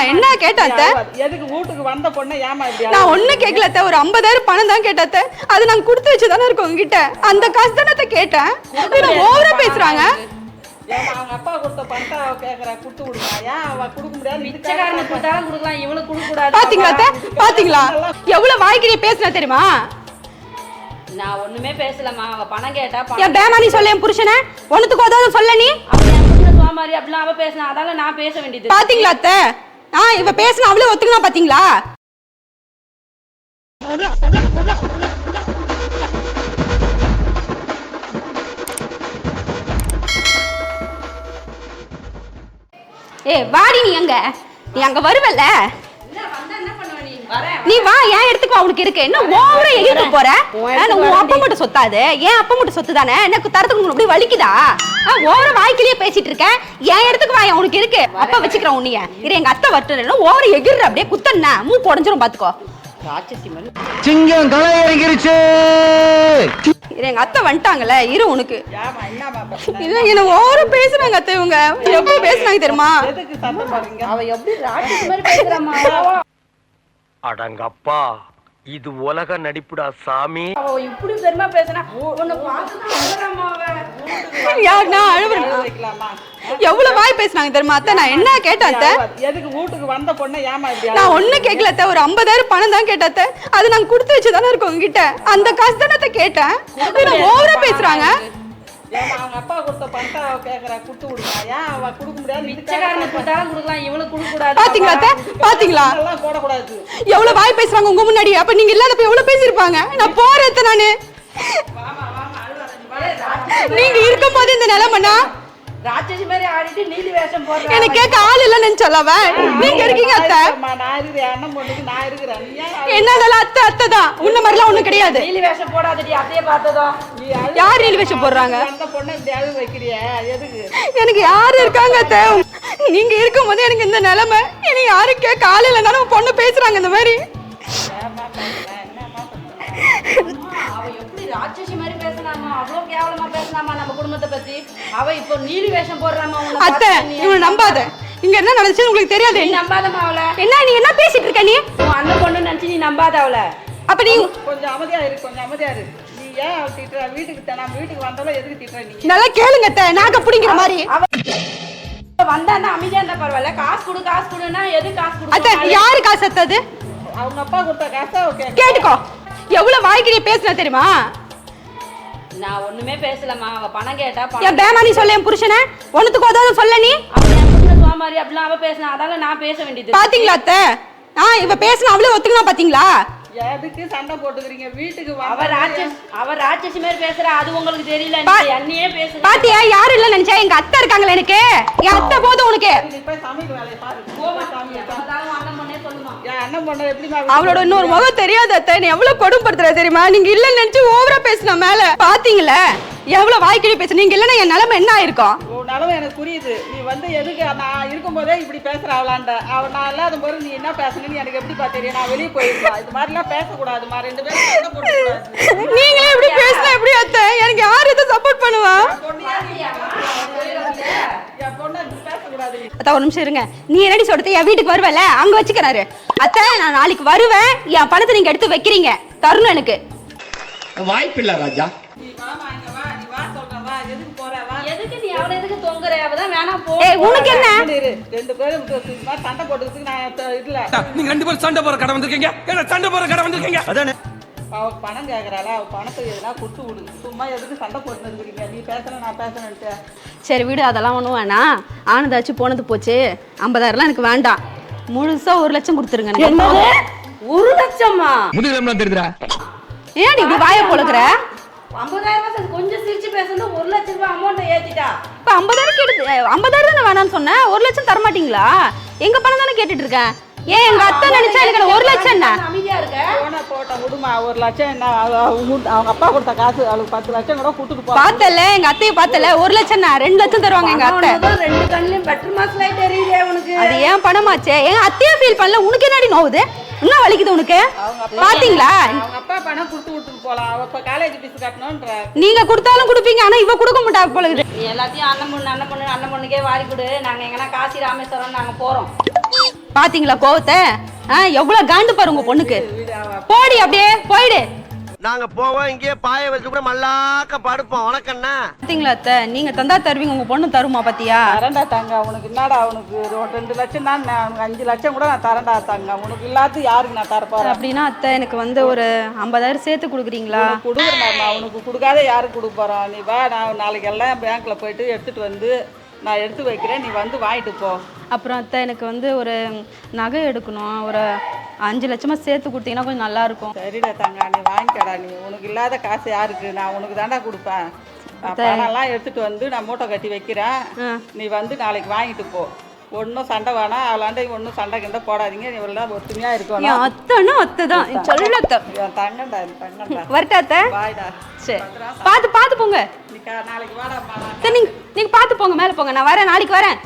நான் என்ன கேட்டேன் எதுக்கு வீட்டுக்கு வந்த பொண்ணை ஏமா நான் ஒண்ணும் கேட்கல அத்தை. ஒரு ஐம்பதாயிரம் பணம் தான் கேட்டேன் அத்தை. அது நாங்க கொடுத்து வச்சு தானே இருக்கோம் உங்ககிட்ட. அந்த காசு தானே கேட்டேன். ஓவரா பேசுறாங்க. ஏமா அவங்க அப்பா கொடுத்த பணத்தை அவ கேக்குறா. கொடுத்து விடுமா ஏன் அவ கொடுக்க முடியாது? பிச்சைக்காரனுக்கு கொடுத்தாலும் கொடுக்கலாம். இவளுக்கு கொடுக்க கூடாது. பாத்தீங்களா எவ்வளவு வாய்க்கிறிய பேசுன தெரியுமா? நான் ஒண்ணுமே பேசலம்மா. அவ பணம் கேட்டா பணம் என் பேமானி சொல்ல என் புருஷனை? ஒண்ணுத்துக்கு உதவும் சொல்ல நீ? சோமாரி அப்படிலாம் அவ பேசினா அதால நான் பேச வேண்டியது பாத்தீங்களா அத்தை? ஆ இவ பேசின அவ்வளவு ஒத்துக்கலாம் பாத்தீங்களா? ஏ வாடி நீ அங்க நீ அங்க வருவல்ல? நீ வா ஏன் எடுத்துக்கு வா உனக்கு இருக்கு. என்ன ஓவரா எகிட்டு போற? உன் அப்பா மட்டும் சொத்தாது. ஏன் அப்பா மட்டும் சொத்து தானே எனக்கு தரத்துக்கு அப்படியே வலிக்குதா? ஓவர வாய்க்கிலேயே பேசிட்டு இருக்க. ஏன் இடத்துக்கு வா உனக்கு இருக்கு? அப்பா வச்சுக்கிறேன் உன்னைய. இரு எங்க அத்தை வரட்டும். ஓவர எகிர்ற அப்படியே குத்தன்னா மூ உடஞ்சிரும் பாத்துக்கோ. ராட்சசி மாதிரி. சிங்கம் களை இறங்கிருச்சு இரு எங்க அத்தை வந்துட்டாங்கல்ல. இரு உனக்கு. இல்ல என்ன ஓவர பேசுறாங்க அத்தை இவங்க. எப்ப பேசுனாங்க தெரியுமா? அடங்கப்பா இது உலக நடிப்புடா சாமி. அவ இப்படி பெருமா பேசுனா உன்னை எவ்வளவு வாய் பேசுனாங்க தெரியுமா அத்தை? நான் என்ன கேட்டேன் அத்தை? எதுக்கு வீட்டுக்கு வந்த பொண்ணை ஏமா நான் ஒண்ணும் கேட்கல அத்தை. ஒரு ஐம்பதாயிரம் பணம் தான் கேட்டேன் அத்தை. அது நாங்க கொடுத்து வச்சு தானே இருக்கோம் உங்ககிட்ட. அந்த காசு தானே அத்தை கேட்டேன். ஓவரா பேசுறாங்க. அவங்க அப்பா கொடுத்த பணத்தை அவ கேக்குறா கொடுத்து விடுமா ஏன் அவ கொடுக்க முடியாது? பிச்சைக்காரனுக்கு கொடுத்தாலும் கொடுக்கலாம் இவளுக்கு கொடுக்க கூடாது பாத்தீங்களா அத்தை? பாத்தீங்களா? எல்லாம் போடக்கூடாது. எவ்வளவு வாய் பேசுறாங்க உங்க முன்னாடி அப்ப நீங்க இல்லாதப்ப எவ்வளவு பேசிருப்பாங்க நான் போறேன் அத்தை நானு. நீங்க இருக்கும் போது இந்த நிலைமைனா ராட்சசி மாதிரி ஆடிட்டு நீலி வேஷம் போடுறா எனக்கு கேட்க ஆள் இல்லைன்னு நினைச்சலவ நீங்க இருக்கீங்க அத்தை? அம்மா, நான் இருக்கிறேன். அண்ணன் பொண்ணுக்கு நான் இருக்கிறேன். நீ ஏன் என்னதெல்லாம் அத்தை அத்தை தான் உன்ன மாதிரிலாம் ஒண்ணும் கிடையாது. நீலி வேஷம் போடாதடி அதையே பார்த்ததும். நீ அழுது யார் நீலி வேஷம் போடுறாங்க? எனக்கு யாரு இருக்காங்க அத்தை? நீங்க இருக்கும்போது எனக்கு இந்த நிலைமை. எனக்கு யாரு கேட்க ஆள் இல்லைனாலும் பொண்ணு பேசுறாங்க இந்த மாதிரி. ராட்சசி மாதிரி பேசினாமா? அவ்வளவு கேவலமா பேசினாமா நம்ம குடும்பத்தை பத்தி? அவ இப்போ நீலி வேஷம் போடுறாமா? அத்தை இவனை நம்பாத. இங்க என்ன நடந்துச்சுன்னு உங்களுக்கு தெரியாது. நீ நம்பாதம்மா அவளை என்ன நீ என்ன பேசிட்டு இருக்க நீ? அண்ணன் பொண்ணு நினைச்சு நீ நம்பாத அவளை. அப்ப நீ கொஞ்சம் அமைதியா இரு கொஞ்சம் அமைதியா இரு. ஏன் திட்டுற? வீட்டுக்கு நம்ம வீட்டுக்கு வந்தாலும் எதுக்கு திட்டுற நீ? நல்லா கேளுங்க அத்தை நாக்க பிடிங்கிற மாதிரி. வந்தான்னா அமைதியா இருந்தா பரவாயில்ல. காசு கொடு காசு கொடுன்னா எது காசு அத்தை கொடுக்கணும் யாரு காசு அத்தது அவங்க அப்பா கொடுத்த காசை கேட்க கேட்டுக்கோ. எவ்வளவு வாய்க்கிறிய பேசுன தெரியுமா? நான் ஒண்ணுமே பேசலம்மா. அவ பணம் கேட்டா என் பேமானி சொல்ல என் புருஷனை. ஒண்ணுத்துக்கு உதவும் சொல்ல நீ? சோமாரி அப்படிலாம் அவ பேசினா அதால நான் பேச வேண்டியது. பாத்தீங்களா அத்தை? ஆ இவ பேசின அவளே ஒத்துக்கலாம் பாத்தீங்களா? எதுக்கு சண்டை போட்டுக்கிறீங்க? வீட்டுக்கு அவ வந்த ராட்சஸ் அவ ராட்சசி மாதிரி பேசுறா அது உங்களுக்கு தெரியல அண்ணியே பேசுற. பாத்தியா யாரும் இல்ல நினைச்சா எங்க அத்தை இருக்காங்களே எனக்கு. என் அத்தை போதும் உனக்கு. அவளோட இன்னொரு முகம் தெரியாத அத்தை. நீ எவ்வளவு கொடுப்படுத்துற தெரியுமா? நீங்க இல்லன்னு நினைச்சு ஓவரா பேசின மேல. பாத்தீங்களே? எவ்வளவு வாய்க்கிழி பேச. நீங்க இல்லன்னா என் நிலைமை என்ன ஆயிருக்கும்? நிலமை எனக்கு புரியுது. நீ வந்து எதுக்கு நான் இருக்கும்போதே இப்படி பேசுற அவளாண்ட அவ நான் இல்லாத போது நீ என்ன பேசணும்னு எனக்கு எப்படிப்பா தெரியும் நான் வெளியே போயிருக்கா இது மாதிரிலாம் பேசக்கூடாதுமா ரெண்டு பேரும் சண்டை போடக்கூடாது நீங்களே இப்படி பேசினா எப்படி அத்தை? எனக்கு யார் இதை சப்போர்ட் பண்ணுவா? பேசக்கூடாது. அத்தா ஒரு நிமிஷம் இருங்க. நீ என்னடி சொல்றது? என் வீட்டுக்கு வருவல அங்க வச்சுக்கிறாரு. அத்தை நான் நாளைக்கு வருவேன். என் பணத்தை நீங்க எடுத்து வைக்கிறீங்க. தரணும் எனக்கு. வாய்ப்பில்லை ராஜா. அவளை எதுக்கு தொங்குற அவதான் வேணாம் போ. ஏய் உனக்கு என்ன. ரெண்டு பேரும் சண்டை போட்டுக்கிறதுக்கு நான் இதுல. நீங்க ரெண்டு பேரும் சண்டை போற கடை வந்திருக்கீங்க. சண்டை போற கடை வந்திருக்கீங்க. அதானே? அவ பணம் கேக்குறாள? அவ பணத்தை எதுனா கொடுத்து விடு. சும்மா எதுக்கு சண்டை போட்டு இருக்கிறீங்க? நீ பேசணும் நான் பேசணுன்ட்டு சரி விடு அதெல்லாம் ஒன்றும் வேணாம். ஆனதாச்சு போனது போச்சு. ஐம்பதாயிரம்லாம் எனக்கு வேண்டாம். முழுசா ஒரு லட்சம் கொடுத்துருங்க. என்னது? ஒரு லட்சமா? தெரியுதுடா. ஏன்டி இப்படி வாயை பொழுக்கிற? ஐம்பதாயிரம் கொஞ்சம் பேசுறது ஒரு லட்சம் ரூபாய் அமௌண்ட் ஏத்திட்டா? இப்போ ஐம்பதாயிரம் கேட்டு ஐம்பதாயிரம் தானே வேணாம்னு சொன்னேன் ஒரு லட்சம் தர மாட்டீங்களா எங்க பணம் தானே கேட்டுட்டு இருக்கேன் ஏன் எங்க அத்தை நினைச்சா எனக்கு ஒரு லட்சம் என்ன? அமைதியா இருக்க? போன போட்ட விடுமா ஒரு லட்சம் என்ன? அவங்க அப்பா கொடுத்த காசு அவளுக்கு பத்து லட்சம் கூட கொடுத்துட்டு போ பார்த்தல எங்க அத்தையை பார்த்தல ஒரு லட்சம் என்ன? ரெண்டு லட்சம் தருவாங்க எங்க அத்தை. ரெண்டு கண்ணுலயும் பெட்ரோல் மாஸ் லைட் எரியுதே உனக்கு அது ஏன் பணமாச்சே? எங்க அத்தையே ஃபீல் பண்ணல? உனக்கு என்னடி நோவுது? என்ன வலிக்குது உனக்கு? பாத்தீங்களா? அவங்க அப்பா பணம் கொடுத்து விட்டுட்டு போலாம். அவ இப்ப காலேஜ் ஃபீஸ் கட்டணும்ன்ற. நீங்க கொடுத்தாலும் கொடுப்பீங்க ஆனா இவ கொடுக்க மாட்டா போல இருக்குது நீ எல்லாத்தையும் அண்ணன் பொண்ணு அண்ணன் பொண்ணு அண்ணன் பொண்ணுக்கே வாரி கொடு. நாங்க எங்கன்னா காசி ராமேஸ்வரம் நாங்க போறோம். பாத்தீங்களா கோவத்தை? எவ்வளவு காண்டு பாரு உங்க பொண்ணுக்கு. போடி அப்படியே போயிடு. நாங்க போவோம் இங்கேயே பாய வச்சு கூட மல்லாக்க படுப்போம். வணக்கண்ணா பாத்தீங்களா அத்தை? நீங்க தந்தா தருவீங்க உங்க பொண்ணு தருமா பாத்தியா? தரேன்டா தாங்க உனக்கு என்னடா உனக்கு ஒரு ரெண்டு லட்சம் தான் நான் உனக்கு அஞ்சு லட்சம் கூட நான் தரேன்டா தாங்க. உனக்கு இல்லாத யாருக்கு நான் தரப்போறேன் அப்படின்னா அத்தை எனக்கு வந்து ஒரு ஐம்பதாயிரம் சேர்த்து கொடுக்குறீங்களா? கொடுக்குறேன் நான் உனக்கு கொடுக்காத யாருக்கு கொடுக்க போறோம்? நீ வா நான் நாளைக்கு எல்லாம் பேங்க்ல போயிட்டு எடுத்துட்டு வந்து நான் எடுத்து வைக்கிறேன். நீ வந்து வாங்கிட்டு போ. அப்புறம் அத்தை எனக்கு வந்து ஒரு நகை எடுக்கணும் ஒரு அஞ்சு லட்சமா சேர்த்து கொடுத்தீங்கன்னா கொஞ்சம் நல்லா இருக்கும் சரிடா தங்க நீ வாங்கிக்கடா நீ. உனக்கு இல்லாத காசு யாருக்கு? நான் உனக்கு தாண்டா கொடுப்பேன். பணம்லாம் எடுத்துட்டு வந்து நான் மூட்டை கட்டி வைக்கிறேன். நீ வந்து நாளைக்கு வாங்கிட்டு போ. ஒன்றும் சண்டை வேணாம் அவளாண்ட ஒன்றும் சண்டை கிண்டை போடாதீங்க. நீ எல்லாம் ஒத்துமையாக என் இருக்கணும். அத்தைன்னா அத்தை தான். சொல்ல அத்தை. என் தங்கண்டா என் தங்கண்டா வரட்டா அத்தை. வாய்டா சரி. பார்த்து பார்த்து போங்க. நாளைக்கு நான் சரி நீங்க நீங்க பார்த்து போங்க. மேலே போங்க. நான் வரேன் நாளைக்கு வரேன்.